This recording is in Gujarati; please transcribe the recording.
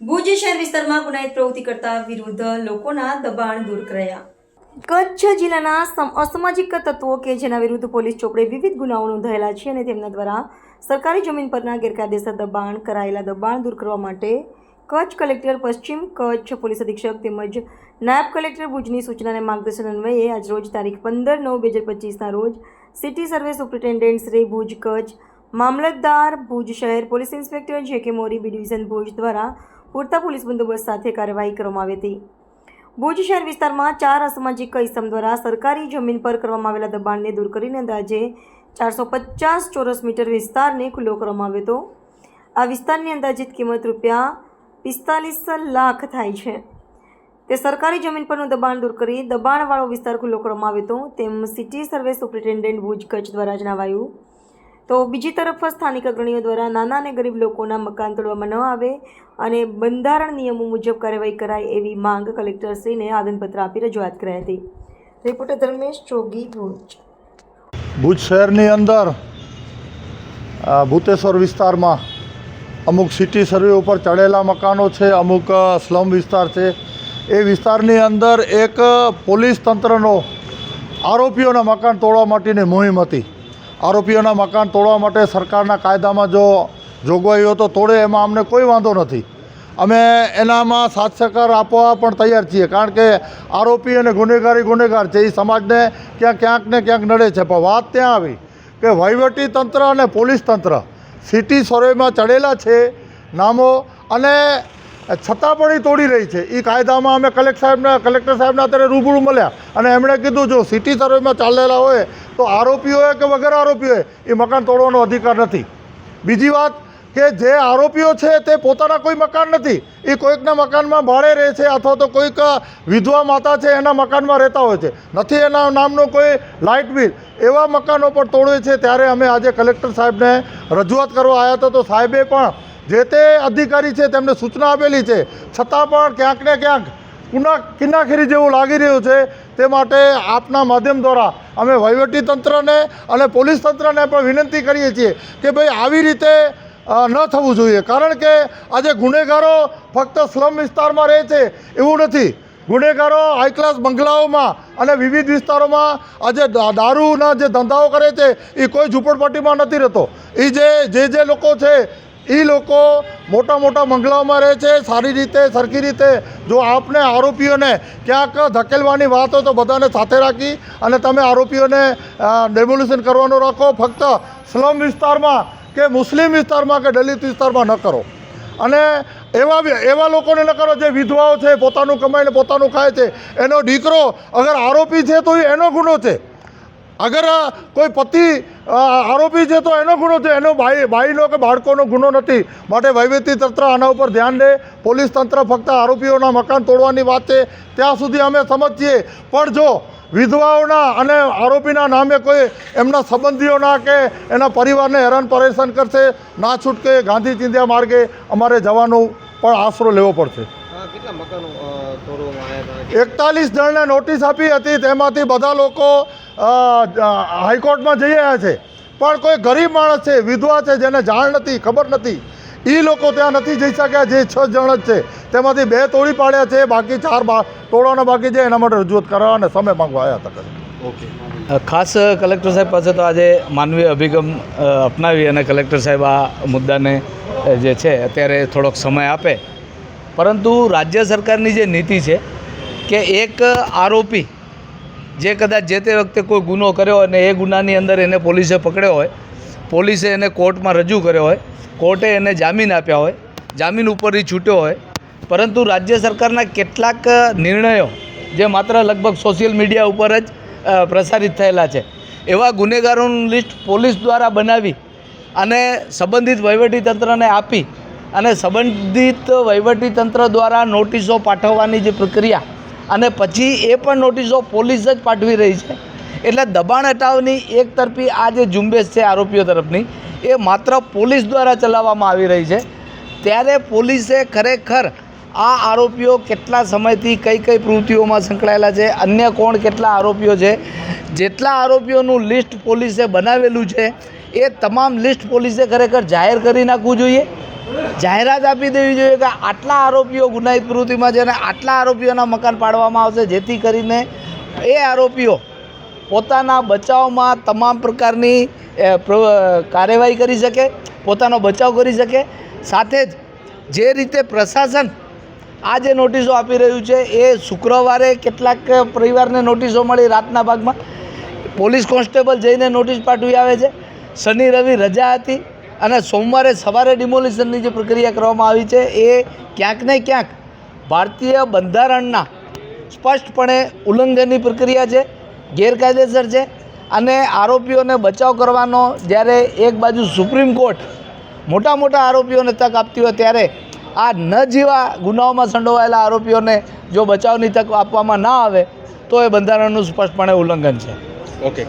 ભુજ શહેર વિસ્તારમાં ગુનાહિત પ્રવૃત્તિ કરતા વિરુદ્ધ લોકોના દબાણ દૂર કરાયા. કચ્છ જિલ્લાના અસામાજિક તત્વો કે જેના વિરુદ્ધ પોલીસ ચોપડે વિવિધ ગુનાઓ નોંધાયેલા છે અને તેમના દ્વારા સરકારી જમીન પરના ગેરકાયદેસર દબાણ, કરાયેલા દબાણ દૂર કરવા માટે કચ્છ કલેક્ટર, પશ્ચિમ કચ્છ પોલીસ અધિક્ષક તેમજ નાયબ કલેક્ટર ભુજની સૂચનાને માર્ગદર્શન અન્વયે આજરોજ તારીખ પંદર નવ બે હજાર પચીસના રોજ city survey superintendent Shri Bhuj Kutch મામલતદાર ભુજ શહેર પોલીસ ઇન્સ્પેક્ટર જે કે મોરી બી ડિવિઝન ભુજ દ્વારા પૂરતા પોલીસ બંદોબસ્ત સાથે કાર્યવાહી કરવામાં આવી હતી. ભુજ શહેર વિસ્તારમાં ચાર અસામાજિક ઇસમ દ્વારા સરકારી જમીન પર કરવામાં આવેલા દબાણને દૂર કરીને અંદાજે ચારસો પચાસ ચોરસ મીટર વિસ્તારને ખુલ્લો કરવામાં આવ્યો હતો. આ વિસ્તારની અંદાજિત કિંમત રૂપિયા પિસ્તાલીસ લાખ થાય છે. તે સરકારી જમીન પરનું દબાણ દૂર કરી દબાણવાળો વિસ્તાર ખુલ્લો કરવામાં આવ્યો હતો. તેમ city survey superintendent Bhuj Kutch દ્વારા જણાવાયું તો બીજી તરફ સ્થાનિક અગ્રણીઓ દ્વારા નાના અને ગરીબ લોકોના મકાન તોડવામાં ન આવે અને બંધારણ નિયમો મુજબ કાર્યવાહી કરાય એવી માંગ કલેક્ટરશ્રીને આવેદનપત્ર આપી રજૂઆત કરાઈ હતી. રિપોર્ટર ધર્મેશ ચોગી, ભુજ. ભુજ શહેરની અંદર ભૂતેશ્વર વિસ્તારમાં અમુક સિટી સર્વે ઉપર ચડેલા મકાનો છે, અમુક સ્લમ વિસ્તાર છે. એ વિસ્તારની અંદર એક પોલીસ તંત્રનો આરોપીઓના મકાન તોડવા માટેની મુહિમ હતી. આરોપીઓના મકાન તોડવા માટે સરકારના કાયદામાં જો જોગવાઈઓ તો તોડે, એમાં અમને કોઈ વાંધો નથી. અમે એનામાં સાથ સહકાર આપવા પણ તૈયાર છીએ, કારણ કે આરોપી અને ગુનેગારી ગુનેગાર છે, એ સમાજને ક્યાંક ક્યાંક ને ક્યાંક નડે છે. પણ વાત ત્યાં આવી કે વહીવટી તંત્ર અને પોલીસ તંત્ર, સિટી સર્વેમાં ચડેલા છે નામો અને છતાં પણ એ તોડી રહી છે. એ કાયદામાં અમે કલેક્ટર સાહેબને કલેક્ટર સાહેબને અત્યારે રૂબરૂ મળ્યા. અને એમણે કીધું, જો સિટી સર્વેમાં ચાલેલા હોય, તો આરોપીઓએ કે વગર આરોપીઓએ એ મકાન તોડવાનો અધિકાર નથી. બીજી વાત કે જે આરોપીઓ છે, તે પોતાના કોઈ મકાન નથી. એ કોઈકના મકાનમાં ભાડે રહે છે અથવા તો કોઈક વિધવા માતા છે, એના મકાનમાં રહેતા હોય છે. નથી એના નામનું કોઈ લાઇટ બિલ. એવા મકાનો પણ તોડે છે, ત્યારે અમે આજે કલેક્ટર સાહેબને રજૂઆત કરવા આવ્યા હતા. તો સાહેબે પણ જે તે અધિકારી છે, તેમને સૂચના આપેલી છે. છતાં પણ ક્યાંક ને ક્યાંક કુના કિનાખીરી જેવું લાગી રહ્યું છે. તે માટે આપના માધ્યમ દ્વારા અમે વહીવટી તંત્રને અને પોલીસ તંત્રને પણ વિનંતી કરીએ છીએ કે ભાઈ આવી રીતે ન થવું જોઈએ. કારણ કે આજે ગુનેગારો ફક્ત સ્લમ વિસ્તારમાં રહે છે, એવું નથી. ગુનેગારો હાઈ ક્લાસ બંગલાઓમાં અને વિવિધ વિસ્તારોમાં આજે દારૂના જે ધંધાઓ કરે છે, એ કોઈ ઝૂંપડપટ્ટીમાં નથી રહેતો. એ જે જે જે લોકો છે એ લોકો મોટા મોટા બંગલાઓમાં રહે છે, સારી રીતે, સરખી રીતે. જો આપને આરોપીઓને ક્યાંક ધકેલવાની વાત હોય તો બધાને સાથે રાખી અને તમે આરોપીઓને ડેમોલ્યુશન કરવાનું રાખો. ફક્ત સ્લમ વિસ્તારમાં કે મુસ્લિમ વિસ્તારમાં કે દલિત વિસ્તારમાં ન કરો. અને એવા એવા લોકોને ન કરો જે વિધવાઓ છે, પોતાનું કમાઈને પોતાનું ખાય છે. એનો દીકરો અગર આરોપી છે તો એનો ગુનો છે. અગર કોઈ પતિ આરોપી છે તો એનો ગુનો છે. એનો ભાઈ ભાઈનો કે બાળકોનો ગુનો નથી. માટે વહીવટી તંત્ર આના ઉપર ધ્યાન દે. પોલીસ તંત્ર ફક્ત આરોપીઓના મકાન તોડવાની વાત છે. ત્યાં સુધી અમે સમજીએ. પણ જો વિધવાઓના અને આરોપીના નામે કોઈ એમના સંબંધીઓના કે એના પરિવારને હેરાન પરેશાન કરશે, ના છૂટકે ગાંધી ચિંધ્યા માર્ગે અમારે જવાનું પણ આશરો લેવો પડશે. એકતાલીસ જણને નોટિસ આપી હતી તેમાંથી બધા લોકો હાઈકોર્ટમાં જઈ રહ્યા છે. પણ કોઈ ગરીબ માણસ છે વિધવા છે જેને જાણ નથી ખબર નથી એ લોકો ત્યાં નથી જઈ શક્યા જે છ જણ જ છે. તેમાંથી બે તોડી પાડ્યા છે બાકી ચાર બા તોડવાના બાકી છે એના માટે રજૂઆત કરવા અને સમય માંગવા આવ્યા હતા ઓકે. ખાસ કલેક્ટર સાહેબ પાસે તો આજે માનવીય અભિગમ અપનાવી અને કલેક્ટર સાહેબ આ મુદ્દાને જે છે અત્યારે થોડોક સમય આપે. પરંતુ રાજ્ય સરકારની જે નીતિ છે કે એક આરોપી જે કદાચ જે તે વખતે કોઈ ગુનો કર્યો અને એ ગુનાની અંદર એને પોલીસે પકડ્યો હોય, પોલીસે એને કોર્ટમાં રજૂ કર્યો હોય, કોર્ટે એને જામીન આપ્યા હોય, જામીન ઉપરથી છૂટ્યો હોય, પરંતુ રાજ્ય સરકારના કેટલાક નિર્ણયો જે માત્ર લગભગ સોશિયલ મીડિયા ઉપર જ પ્રસારિત થયેલા છે, એવા ગુનેગારોનું લિસ્ટ પોલીસ દ્વારા બનાવી અને સંબંધિત વહીવટીતંત્રને આપી અને સંબંધિત વહીવટીતંત્ર દ્વારા નોટિસો પાઠવવાની જે પ્રક્રિયા અને પછી એ પણ નોટિસો પોલીસ જ પાઠવી રહી છે. એટલે દબાણ હટાવની એક તરફી આ જે ઝુંબેશ છે આરોપીઓ તરફની, એ માત્ર પોલીસ દ્વારા ચલાવવામાં આવી રહી છે. ત્યારે પોલીસે ખરેખર આ આરોપીઓ કેટલા સમયથી કઈ કઈ પ્રવૃત્તિઓમાં સંકળાયેલા છે, અન્ય કોણ કેટલા આરોપીઓ છે, જેટલા આરોપીઓનું લિસ્ટ પોલીસે બનાવેલું છે, એ તમામ લિસ્ટ પોલીસે ખરેખર જાહેર કરી નાખવું જોઈએ. જાહેરાત આપી દેવી જોઈએ કે આટલા આરોપીઓ ગુનાહિત પ્રવૃત્તિમાં છે અને આટલા આરોપીઓના મકાન પાડવામાં આવશે, જેથી કરીને એ આરોપીઓ પોતાના બચાવમાં તમામ પ્રકારની કાર્યવાહી કરી શકે, પોતાનો બચાવ કરી શકે. સાથે જ જે રીતે પ્રશાસન આ જે નોટિસો આપી રહ્યું છે, એ શુક્રવારે કેટલાક પરિવારને નોટિસો મળી રાતના ભાગમાં. પોલીસ કોન્સ્ટેબલ જઈને નોટિસ પાઠવી આવે છે. શનિ રવિ રજા હતી. અને સોમવારે સવારે ડિમોલિશનની જે પ્રક્રિયા કરવામાં આવી છે, એ ક્યાંક ને ક્યાંક ભારતીય બંધારણના સ્પષ્ટપણે ઉલ્લંઘનની પ્રક્રિયા છે, ગેરકાયદેસર છે અને આરોપીઓને બચાવ કરવાનો જ્યારે એક બાજુ સુપ્રીમ કોર્ટ મોટા મોટા આરોપીઓને તક આપતી હોય ત્યારે આ ન જેવા ગુનાઓમાં સંડોવાયેલા આરોપીઓને જો બચાવની તક આપવામાં ના આવે, તો એ બંધારણનું સ્પષ્ટપણે ઉલ્લંઘન છે. ઓકે.